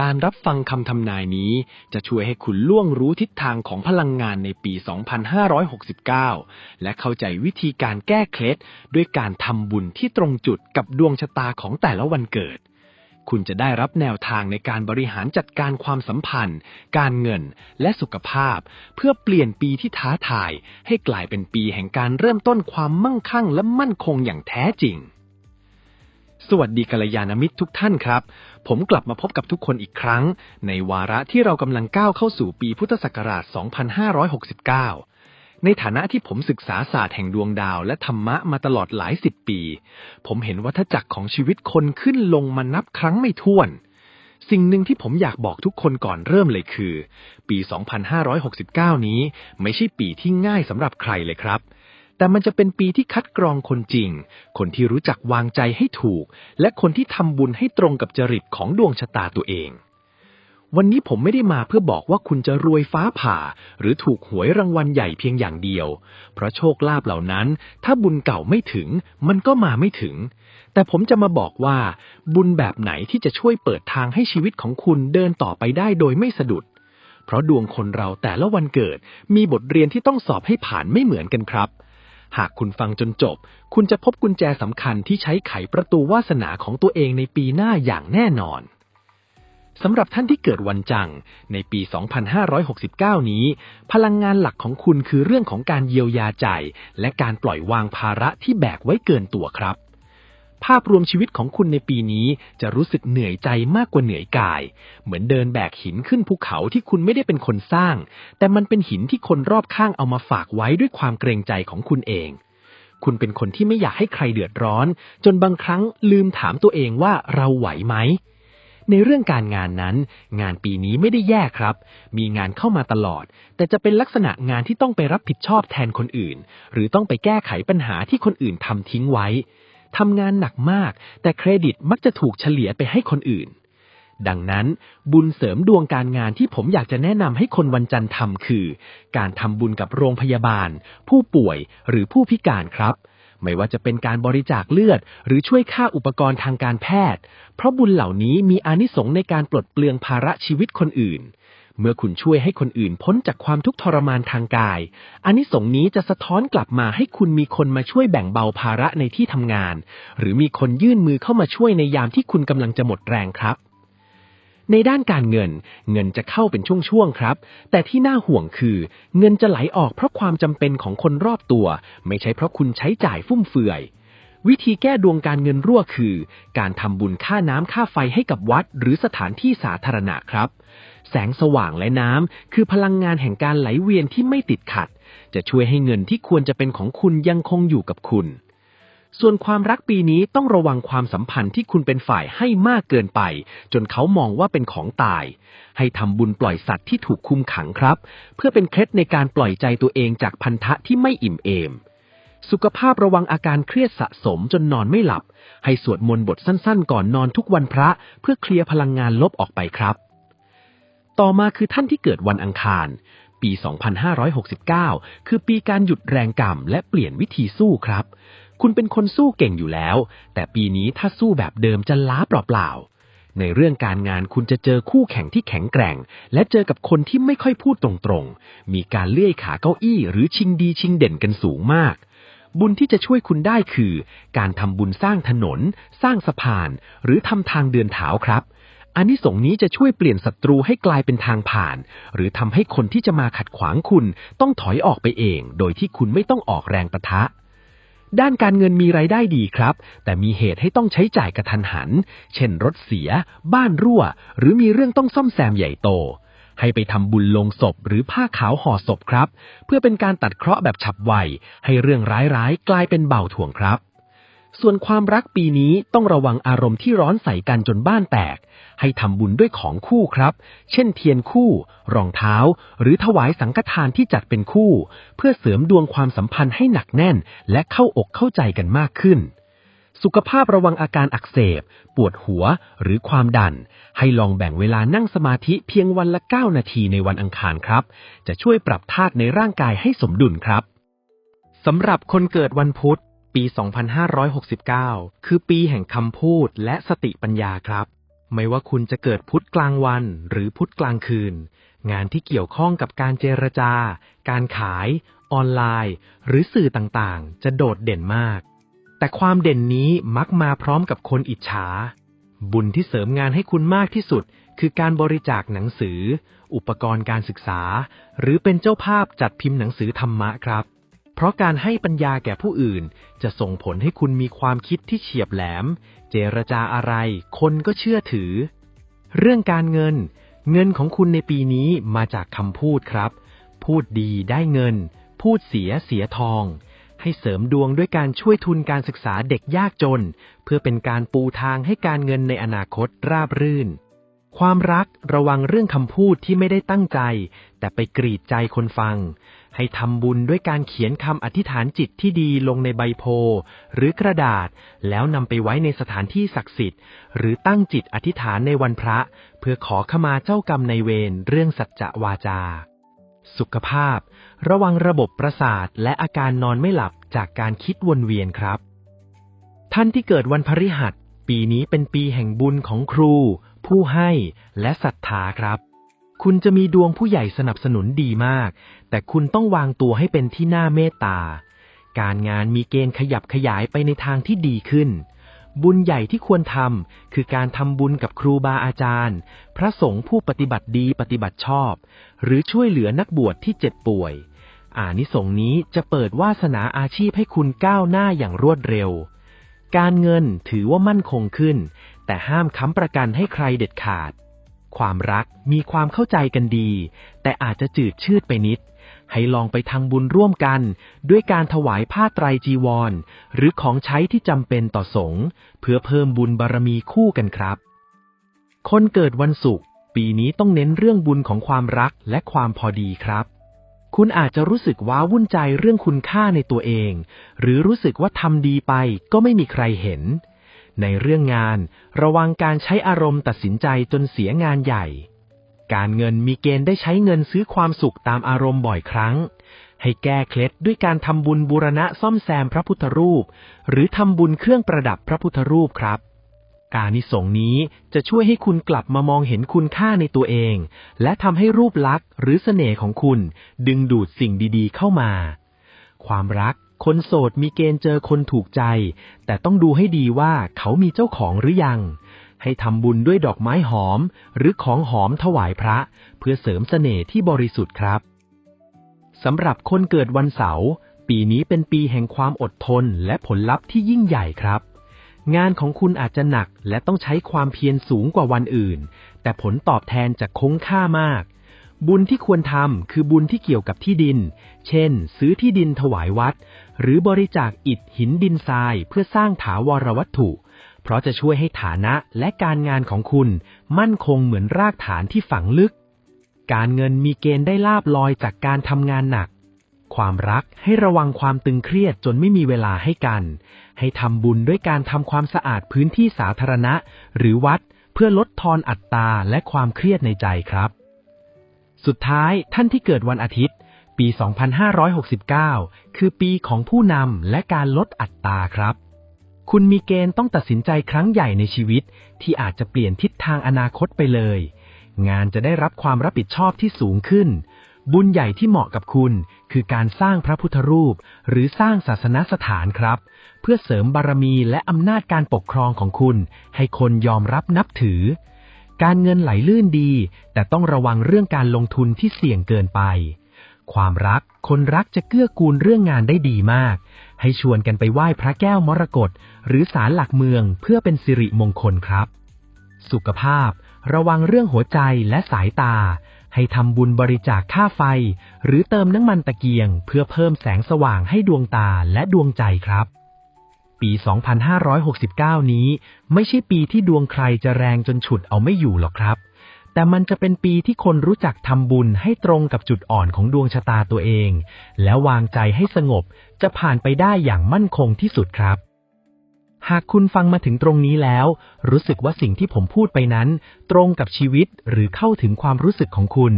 การรับฟังคำทำนายนี้จะช่วยให้คุณล่วงรู้ทิศทางของพลังงานในปี 2569 และเข้าใจวิธีการแก้เคล็ดด้วยการทำบุญที่ตรงจุดกับดวงชะตาของแต่ละวันเกิด คุณจะได้รับแนวทางในการบริหารจัดการความสัมพันธ์ การเงินและสุขภาพ เพื่อเปลี่ยนปีที่ท้าทาย ให้กลายเป็นปีแห่งการเริ่มต้นความมั่งคั่งและมั่นคงอย่างแท้จริง สวัสดีกัลยาณมิตรทุกท่านครับ ผมกลับมาพบกับทุกคนอีกครั้ง ในวาระที่เรากำลังก้าวเข้าสู่ปีพุทธศักราช 2569 ในฐานะที่ผมศึกษาศาสตร์แห่งดวงดาวและธรรมะมาตลอดหลายสิบปี ผมเห็นวัฏจักรของชีวิตคนขึ้นลงมานับครั้งไม่ถ้วน สิ่งหนึ่งที่ผมอยากบอกทุกคนก่อนเริ่มเลยคือ ปี 2569 นี้ไม่ใช่ปีที่ง่ายสำหรับใครเลยครับ แต่มันจะเป็นปีที่คัดกรองคนจริง คนที่รู้จักวางใจให้ถูก และคนที่ทำบุญให้ตรงกับจริตของดวงชะตาตัวเอง วันนี้ผมไม่ได้มาเพื่อบอกว่าคุณจะรวยฟ้าผ่า หรือถูกหวยรางวัลใหญ่เพียงอย่างเดียว เพราะโชคลาภเหล่านั้น ถ้าบุญเก่าไม่ถึง มันก็มาไม่ถึง แต่ผมจะมาบอกว่า บุญแบบไหนที่จะช่วยเปิดทางให้ชีวิตของคุณเดินต่อไปได้โดยไม่สะดุดเพราะดวงคนเราแต่ละวันเกิดมีบทเรียนที่ต้องสอบให้ผ่านไม่เหมือนกันครับ หากคุณฟังจนจบ คุณจะพบกุญแจสำคัญที่ใช้ไขประตูวาสนาของตัวเองในปีหน้าอย่างแน่นอนสำหรับท่านที่เกิดวันจังในปี 2569 นี้ พลังงานหลักของคุณคือเรื่องของการเยียวยาใจ และการปล่อยวางภาระที่แบกไว้เกินตัวครับ ภาพรวมชีวิตของคุณในปีนี้จะรู้สึกเหนื่อยใจมากกว่าเหนื่อยกาย เหมือนเดินแบกหินขึ้นภูเขาที่คุณไม่ได้เป็นคนสร้าง แต่มันเป็นหินที่คนรอบข้างเอามาฝากไว้ด้วยความเกรงใจของคุณเอง คุณเป็นคนที่ไม่อยากให้ใครเดือดร้อน จนบางครั้งลืมถามตัวเองว่าเราไหวไหมในเรื่องการงานนั้น งานปีนี้ไม่ได้แย่ครับ มีงานเข้ามาตลอด แต่จะเป็นลักษณะงานที่ต้องไปรับผิดชอบแทนคนอื่น หรือต้องไปแก้ไขปัญหาที่คนอื่นทำทิ้งไว้ ทำงานหนักมาก แต่เครดิตมักจะถูกเฉลี่ยไปให้คนอื่น ดังนั้น บุญเสริมดวงการงานที่ผมอยากจะแนะนำให้คนวันจันทร์ทำคือ การทำบุญกับโรงพยาบาล ผู้ป่วยหรือผู้พิการครับไม่ว่าจะเป็นการบริจาคเลือด หรือช่วยค่าอุปกรณ์ทางการแพทย์ เพราะบุญเหล่านี้มีอานิสงส์ในการปลดเปลืองภาระชีวิตคนอื่น เมื่อคุณช่วยให้คนอื่นพ้นจากความทุกข์ทรมานทางกายอานิสงส์นี้จะสะท้อนกลับมาให้คุณมีคนมาช่วยแบ่งเบาภาระในที่ทำงาน หรือมีคนยื่นมือเข้ามาช่วยในยามที่คุณกำลังจะหมดแรงครับ ในด้านการเงิน เงินจะเข้าเป็นช่วงๆครับ แต่ที่น่าห่วงคือ เงินจะไหลออกเพราะความจำเป็นของคนรอบตัว ไม่ใช่เพราะคุณใช้จ่ายฟุ่มเฟือยวิธีแก้ดวงการเงินรั่วคือ การทำบุญค่าน้ำค่าไฟให้กับวัด หรือสถานที่สาธารณะครับ แสงสว่างและน้ำคือพลังงานแห่งการไหลเวียนที่ไม่ติดขัด จะช่วยให้เงินที่ควรจะเป็นของคุณยังคงอยู่กับคุณ ส่วนความรักปีนี้ต้องระวังความสัมพันธ์ที่คุณเป็นฝ่ายให้มากเกินไป จนเขามองว่าเป็นของตาย ให้ทำบุญปล่อยสัตว์ที่ถูกคุมขังครับ เพื่อเป็นเคล็ดในการปล่อยใจตัวเองจากพันธะที่ไม่อิ่มเอมสุขภาพระวังอาการเครียดสะสมจนนอนไม่หลับ ให้สวดมนต์บทสั้นๆ ก่อนนอนทุกวันพระ เพื่อเคลียร์พลังงานลบออกไปครับ ต่อมาคือท่านที่เกิดวันอังคาร ปี 2569 คือปีการหยุดแรงกรรมและเปลี่ยนวิธีสู้ครับ คุณเป็นคนสู้เก่งอยู่แล้ว แต่ปีนี้ถ้าสู้แบบเดิมจะล้าเปล่าๆ ในเรื่องการงานคุณจะเจอคู่แข่งที่แข็งแกร่ง และเจอกับคนที่ไม่ค่อยพูดตรงๆ มีการเลื่อยขาเก้าอี้ หรือชิงดีชิงเด่นกันสูงมากบุญที่จะช่วยคุณได้คือ การทำบุญสร้างถนน สร้างสะพาน หรือทำทางเดินเท้าครับ อานิสงส์นี้จะช่วยเปลี่ยนศัตรูให้กลายเป็นทางผ่าน หรือทำให้คนที่จะมาขัดขวางคุณต้องถอยออกไปเอง โดยที่คุณไม่ต้องออกแรงประทะ ด้านการเงินมีรายได้ดีครับ แต่มีเหตุให้ต้องใช้จ่ายกระทันหัน เช่นรถเสีย บ้านรั่ว หรือมีเรื่องต้องซ่อมแซมใหญ่โต ให้ไปทำบุญลงศพหรือผ้าขาวห่อศพครับ เพื่อเป็นการตัดเคราะห์แบบฉับไว ให้เรื่องร้ายๆ กลายเป็นเบาถ่วงครับ ส่วนความรักปีนี้ต้องระวังอารมณ์ที่ร้อนใส่กันจนบ้านแตก ให้ทำบุญด้วยของคู่ครับ เช่นเทียนคู่ รองเท้า หรือถวายสังฆทานที่จัดเป็นคู่ เพื่อเสริมดวงความสัมพันธ์ให้หนักแน่น และเข้าอกเข้าใจกันมากขึ้น สุขภาพระวังอาการอักเสบ ปวดหัว หรือความดัน ให้ลองแบ่งเวลานั่งสมาธิเพียงวันละ 9 นาทีในวันอังคารครับ จะช่วยปรับธาตุในร่างกายให้สมดุลครับสำหรับคนเกิดวันพุธ ปี 2569 คือปีแห่งคำพูดและสติปัญญาครับ ไม่ว่าคุณจะเกิดพุธกลางวันหรือพุธกลางคืน งานที่เกี่ยวข้องกับการเจรจา การขาย ออนไลน์ หรือสื่อต่างๆ จะโดดเด่นมาก แต่ความเด่นนี้มักมาพร้อมกับคนอิจฉา บุญที่เสริมงานให้คุณมากที่สุด คือการบริจาคหนังสือ อุปกรณ์การศึกษา หรือเป็นเจ้าภาพจัดพิมพ์หนังสือธรรมะครับ เพราะการให้ปัญญาแก่ผู้อื่น จะส่งผลให้คุณมีความคิดที่เฉียบแหลม เจรจาอะไร คนก็เชื่อถือ เรื่องการเงิน เงินของคุณในปีนี้มาจากคำพูดครับ พูดดีได้เงิน พูดเสียเสียทอง ให้เสริมดวงด้วยการช่วยทุนการศึกษาเด็กยากจน เพื่อเป็นการปูทางให้การเงินในอนาคตราบรื่น ความรักระวังเรื่องคำพูดที่ไม่ได้ตั้งใจ แต่ไปกรีดใจคนฟัง ให้ทำบุญด้วยการเขียนคำอธิษฐานจิตที่ดีลงในใบโพ หรือกระดาษ แล้วนำไปไว้ในสถานที่ศักดิ์สิทธิ์ หรือตั้งจิตอธิษฐานในวันพระ เพื่อขอขมาเจ้ากรรมในเวรเรื่องสัจจะวาจา สุขภาพ ระวังระบบประสาทและอาการนอนไม่หลับจากการคิดวนเวียนครับ ท่านที่เกิดวันพฤหัส ปีนี้เป็นปีแห่งบุญของครู ผู้ให้และศรัทธาครับ คุณจะมีดวงผู้ใหญ่สนับสนุนดีมาก แต่คุณต้องวางตัวให้เป็นที่น่าเมตตา การงานมีเกณฑ์ขยับขยายไปในทางที่ดีขึ้น บุญใหญ่ที่ควรทำคือการทำบุญกับครูบาอาจารย์ พระสงฆ์ผู้ปฏิบัติดีปฏิบัติชอบ หรือช่วยเหลือนักบวชที่เจ็บป่วย อานิสงส์นี้จะเปิดวาสนาอาชีพให้คุณก้าวหน้าอย่างรวดเร็ว การเงินถือว่ามั่นคงขึ้น แต่ห้ามค้ำประกันให้ใครเด็ดขาด ความรักมีความเข้าใจกันดี แต่อาจจะจืดชืดไปนิด ให้ลองไปทางบุญร่วมกัน ด้วยการถวายผ้าไตรจีวร หรือของใช้ที่จำเป็นต่อสงฆ์เพื่อเพิ่มบุญบารมีคู่กันครับ คนเกิดวันศุกร์ปีนี้ต้องเน้นเรื่องบุญของความรักและความพอดีครับ คุณอาจจะรู้สึกว้าวุ่นใจเรื่องคุณค่าในตัวเอง หรือรู้สึกว่าทำดีไปก็ไม่มีใครเห็น ในเรื่องงาน ระวังการใช้อารมณ์ตัดสินใจจนเสียงานใหญ่ การเงินมีเกณฑ์ได้ใช้เงินซื้อความสุขตามอารมณ์บ่อยครั้ง ให้แก้เคล็ดด้วยการทำบุญบูรณะซ่อมแซมพระพุทธรูป หรือทำบุญเครื่องประดับพระพุทธรูปครับอานิสงส์นี้จะช่วยให้คุณกลับมามองเห็นคุณค่าในตัวเอง และทำให้รูปลักษณ์หรือเสน่ห์ของคุณ ดึงดูดสิ่งดีๆเข้ามา ความรัก คนโสดมีเกณฑ์เจอคนถูกใจ แต่ต้องดูให้ดีว่าเขามีเจ้าของหรือยัง ให้ทำบุญด้วยดอกไม้หอม หรือของหอมถวายพระ เพื่อเสริมเสน่ห์ที่บริสุทธิ์ครับสำหรับคนเกิดวันเสาร์ปีนี้เป็นปีแห่งความอดทนและผลลัพธ์ที่ยิ่งใหญ่ครับ งานของคุณอาจจะหนักและต้องใช้ความเพียรสูงกว่าวันอื่น แต่ผลตอบแทนจะคุ้มค่ามาก บุญที่ควรทำคือบุญที่เกี่ยวกับที่ดิน เช่น ซื้อที่ดินถวายวัด หรือบริจาคอิฐหินดินทรายเพื่อสร้างถาวรวัตถุ เพราะจะช่วยให้ฐานะและการงานของคุณมั่นคงเหมือนรากฐานที่ฝังลึก การเงินมีเกณฑ์ได้ลาบลอยจากการทำงานหนัก ความรักให้ระวังความตึงเครียดจนไม่มีเวลาให้กัน ให้ทำบุญด้วยการทำความสะอาดพื้นที่สาธารณะ หรือวัดเพื่อลดทอนอัตราและความเครียดในใจครับ สุดท้ายท่านที่เกิดวันอาทิตย์ ปี 2569 คือปีของผู้นำและการลดอัตราครับ คุณมีเกณฑ์ต้องตัดสินใจครั้งใหญ่ในชีวิต ที่อาจจะเปลี่ยนทิศทางอนาคตไปเลย งานจะได้รับความรับผิดชอบที่สูงขึ้น บุญใหญ่ที่เหมาะกับคุณ คือการสร้างพระพุทธรูป หรือสร้างศาสนสถานครับ เพื่อเสริมบารมีและอำนาจการปกครองของคุณ ให้คนยอมรับนับถือ การเงินไหลลื่นดี แต่ต้องระวังเรื่องการลงทุนที่เสี่ยงเกินไป ความรัก คนรักจะเกื้อกูลเรื่องงานได้ดีมาก ให้ชวนกันไปไหว้พระแก้วมรกตหรือศาลหลักเมืองเพื่อเป็นสิริมงคลครับ สุขภาพ ระวังเรื่องหัวใจและสายตา ให้ทำบุญบริจาคค่าไฟ หรือเติมน้ำมันตะเกียง เพื่อเพิ่มแสงสว่างให้ดวงตาและดวงใจครับ ปี 2569 นี้ ไม่ใช่ปีที่ดวงใครจะแรงจนฉุดเอาไม่อยู่หรอกครับ แต่มันจะเป็นปีที่คนรู้จักทำบุญให้ตรงกับจุดอ่อนของดวงชะตาตัวเอง แล้ววางใจให้สงบจะผ่านไปได้อย่างมั่นคงที่สุดครับหากคุณฟังมาถึงตรงนี้แล้ว รู้สึกว่าสิ่งที่ผมพูดไปนั้น ตรงกับชีวิตหรือเข้าถึงความรู้สึกของคุณ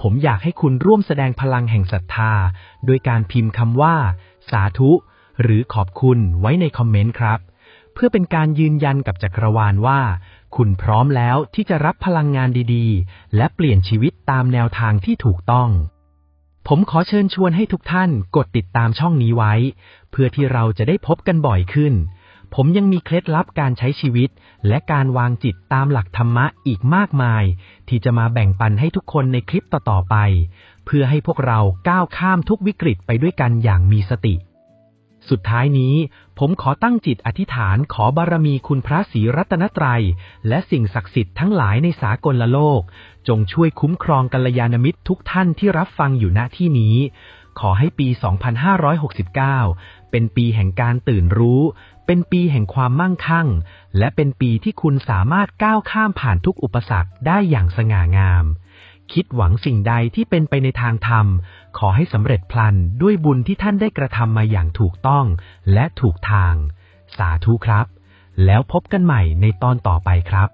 ผมอยากให้คุณร่วมแสดงพลังแห่งศรัทธา โดยการพิมพ์คำว่า สาธุ หรือขอบคุณไว้ในคอมเมนต์ครับ เพื่อเป็นการยืนยันกับจักรวาลว่า คุณพร้อมแล้วที่จะรับพลังงานดีๆ และเปลี่ยนชีวิตตามแนวทางที่ถูกต้อง ผมขอเชิญชวนให้ทุกท่านกดติดตามช่องนี้ไว้ เพื่อที่เราจะได้พบกันบ่อยขึ้น ผมยังมีเคล็ดลับการใช้ชีวิต และการวางจิตตามหลักธรรมะอีกมากมาย ที่จะมาแบ่งปันให้ทุกคนในคลิปต่อๆไป เพื่อให้พวกเราก้าวข้ามทุกวิกฤตไปด้วยกันอย่างมีสติ สุดท้ายนี้ ผมขอตั้งจิตอธิษฐานขอบารมีคุณพระศรีรัตนตรัย และสิ่งศักดิ์สิทธิ์ทั้งหลายในสากลโลก จงช่วยคุ้มครองกัลยาณมิตรทุกท่านที่รับฟังอยู่ณที่นี้ ขอให้ปี 2569 เป็นปีแห่งการตื่นรู้ เป็นปีแห่งความมั่งคั่ง และเป็นปีที่คุณสามารถก้าวข้ามผ่านทุกอุปสรรคได้อย่างสง่างาม คิดหวังสิ่งใดที่เป็นไปในทางธรรม ขอให้สำเร็จพลันด้วยบุญที่ท่านได้กระทำมาอย่างถูกต้องและถูกทาง สาธุครับ แล้วพบกันใหม่ในตอนต่อไปครับ